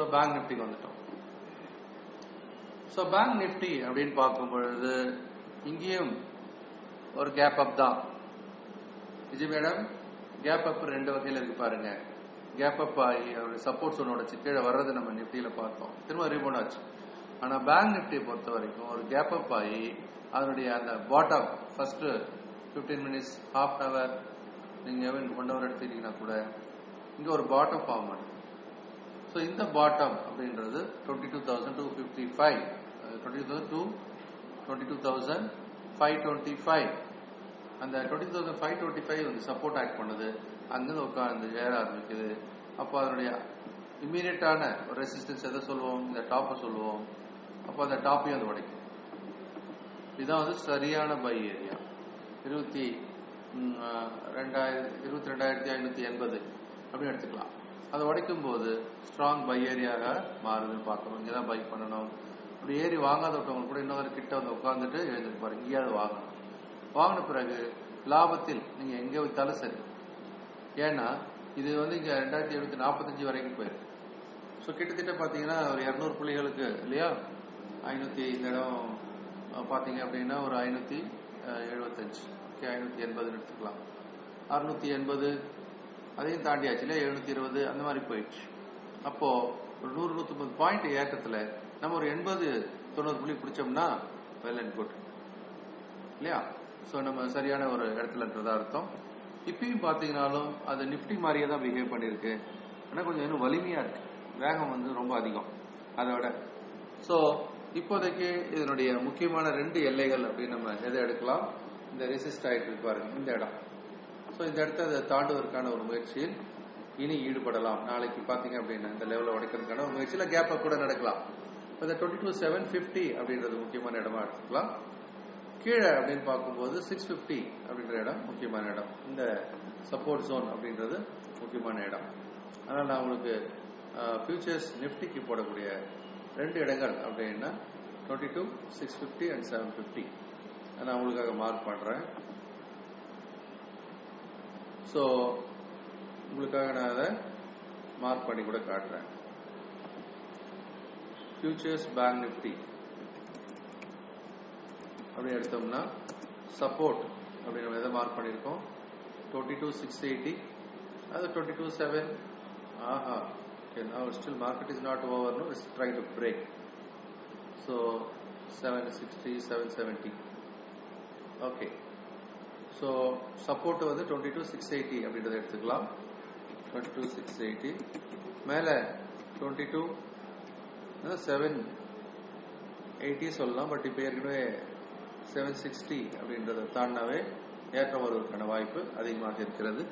So bank நிஃப்டிக்கு வந்துட்டோம். So bank Nifty அப்படின்னு பார்க்கும் பொழுது இங்கேயும் ஒரு கேப் அப் தான். விஜய் மேடம் கேப் அப் ரெண்டு வகையில் இருக்கு பாருங்க. கேப் அப் ஆகி அவருடைய சப்போர்ட் ஒன்னோட கீழே வர்றது நம்ம நிஃப்டியில பார்த்தோம். திரும்ப ரீபவுண்ட் ஆச்சு. ஆனா பேங்க் நிஃப்டியை பொறுத்த வரைக்கும் ஒரு கேப் அப் ஆகி அதனுடைய அந்த bottom first 15 minutes half an hour நீங்கள் ஒன் ஹவர் எடுத்துக்கிட்டீங்கன்னா கூட இங்கே ஒரு பாட்டம் ஃபார்ம் ஆகுது ஸோ இந்த பாட்டம் அப்படின்றது twenty two thousand two fifty five twenty two thousand two twenty two thousand five twenty five அந்த twenty thousand five twenty five வந்து சப்போர்ட் ஆக்ட் பண்ணுது. அங்கிருந்து உட்காந்து ஏற ஆரம்பிக்குது. அப்போ அதனுடைய இம்மீடியட்டான ஒரு ரெசிஸ்டன்ஸ் எதை சொல்லுவோம் இந்த டாப்பை சொல்லுவோம் அப்போ அந்த டாப்பையும் அது உடைக்கும். இதுதான் வந்து சரியான பை ஏரியா இருபத்தி ம், ரெண்டாயிரத்தி இருபத்தி ரெண்டாயிரத்தி ஐநூற்றி எண்பது. அப்படின்னு எடுத்துக்கலாம். அதை உடைக்கும் போது ஸ்ட்ராங் பை ஏரியாக மாறுதுன்னு பார்க்கணும். இங்கே தான் பை பண்ணணும். அப்படி ஏறி வாங்காதவங்க கூட இன்னொரு கிட்ட வந்து உட்காந்துட்டு எழுந்திருப்பாரு இங்கேயாவது வாங்கணும். வாங்கின பிறகு லாபத்தில் நீங்கள் எங்கே வித்தாலும் சரி. ஏன்னா இது வந்து இங்கே ரெண்டாயிரத்தி எழுநூத்தி நாற்பத்தஞ்சு வரைக்கும் போயிருக்கு. ஸோ கிட்டத்தட்ட பார்த்தீங்கன்னா ஒரு இரநூறு புள்ளிகளுக்கு இல்லையா? ஐநூற்றி இந்த இடம் பார்த்தீங்க அப்படின்னா ஒரு ஐநூற்றி எழுபத்தஞ்சு. ஓகே ஐநூற்றி எண்பதுன்னு எடுத்துக்கலாம். அறுநூற்றி எண்பது அதையும் தாண்டியாச்சு இல்லையா எழுநூத்தி இருபது அந்த மாதிரி போயிடுச்சு. அப்போ ஒரு நூறு நூத்தம்பது பாயிண்ட் ஏற்றத்துல நம்ம ஒரு எண்பது தொண்ணூறு புள்ளி பிடிச்சோம்னா வெல் அண்ட் குட் இல்லையா? ஸோ நம்ம சரியான ஒரு இடத்துலன்றதா அர்த்தம். இப்பயும் பார்த்தீங்கனாலும் அது நிஃப்டி மாதிரியே தான் பிஹேவ் பண்ணியிருக்கு. ஆனால் கொஞ்சம் இன்னும் வலிமையா இருக்கு. வேகம் வந்து ரொம்ப அதிகம். அதை விட. ஸோ இப்போதைக்கு இதனுடைய முக்கியமான ரெண்டு எல்லைகள் அப்படின்னு நம்ம எதை எடுக்கலாம்? இந்த ரெசிஸ்ட் ஆகிட்டு இருக்கு பாருங்க இந்த இடம். ஸோ இந்த இடத்த அதை தாண்டுவதற்கான ஒரு முயற்சியில் இனி ஈடுபடலாம். நாளைக்கு பார்த்தீங்க அப்படின்னா இந்த லெவலில் உடைக்கிறதுக்கான ஒரு முயற்சியில் கேப்பாக கூட நடக்கலாம். இப்போ இந்த டுவெண்ட்டி டூ செவன் ஃபிஃப்டி அப்படின்றது முக்கியமான இடமா எடுத்துக்கலாம். கீழே அப்படின்னு பார்க்கும்போது சிக்ஸ் ஃபிஃப்டி அப்படின்ற இடம் முக்கியமான இடம். இந்த சப்போர்ட் ஜோன் அப்படின்றது முக்கியமான இடம். அதனால் நான் உங்களுக்கு ஃபியூச்சர்ஸ் நிஃப்டிக்கு போடக்கூடிய ரெண்டு இடங்கள் அப்படின்னா twenty two six fifty and seven fifty நான் உங்களுக்காக மார்க் பண்ணுறேன் ஸோ உங்களுக்காக நான் அதை மார்க் பண்ணி கூட காட்டுறேன். ஃபியூச்சர்ஸ் பேங்க் நிஃப்டி அப்படின்னு எடுத்தோம்னா சப்போர்ட் அப்படின்னு நம்ம எதை மார்க் பண்ணியிருக்கோம்? டுவெண்ட்டி டூ சிக்ஸ் எயிட்டி அது twenty two seven Aha okay now still market is not over no it's trying to break. So 760 770 okay. So support வந்து 22 680 அப்படின்றத எடுத்துக்கலாம். 22 680 மேல 22 7 எயிட்டி சொல்லலாம் பட் இப்போ ஏற்கனவே செவன் சிக்ஸ்டி அப்படின்றத தாண்டினாவே ஏற்றம் வருவதற்கான வாய்ப்பு அதிகமாக இருக்கிறது.